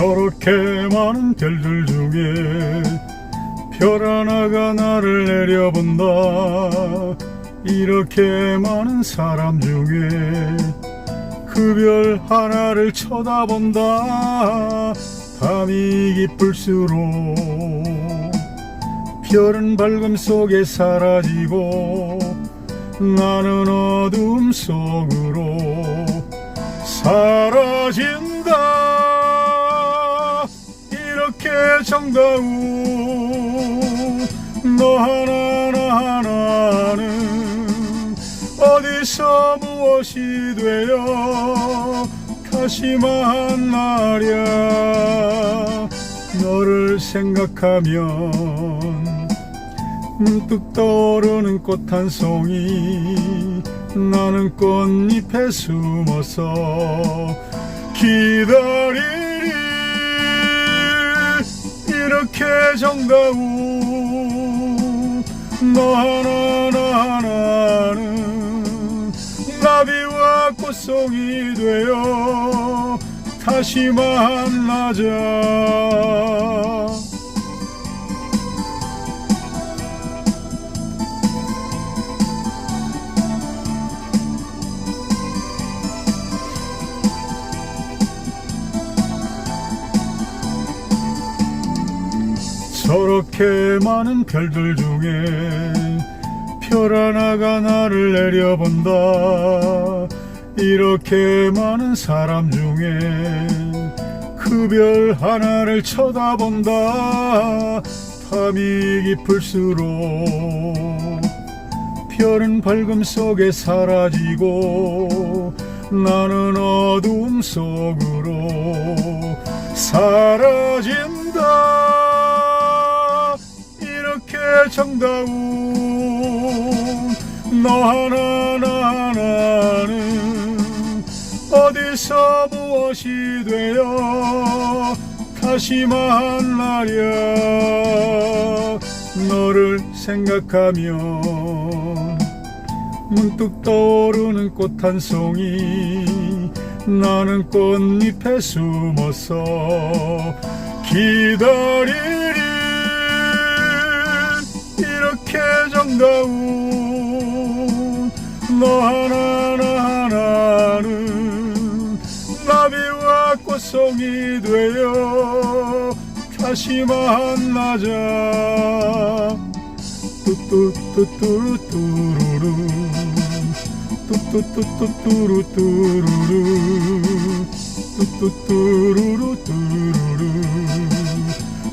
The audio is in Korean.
저렇게 많은 별들 중에 별 하나가 나를 내려본다. 이렇게 많은 사람 중에 그 별 하나를 쳐다본다. 밤이 깊을수록 별은 밝음 속에 사라지고 나는 어둠 속으로 사라진다 정다운 너 하나 나 하나는 어디서 무엇이 되어 다시 만나랴 너를 생각하면 문득 떠오르는 꽃 한 송이 나는 꽃잎에 숨어서 기다리 리 이렇게 정다운 너 하나 나 하나는 나비와 꽃송이 되어 다시 만나자 저렇게 많은 별들 중에 별 하나가 나를 내려본다. 이렇게 많은 사람 중에 그 별 하나를 쳐다본다. 밤이 깊을수록 별은 밝음 속에 사라지고 나는 어둠 속으로 사라진다 이렇게 정다운 너 하나 나 하나는 어디서 무엇이 되어 다시 만나랴 너를 생각하면 문득 떠오르는 꽃 한 송이 나는 꽃잎에 숨어서 기다리 정다운 너 하나 나 하나 는 나비와 꽃송이 되어 다시 만나자. 뚜뚜뚜뚜루뚜루루 뚜뚜뚜뚜뚜루뚜루루 뚜뚜뚜루루뚜루루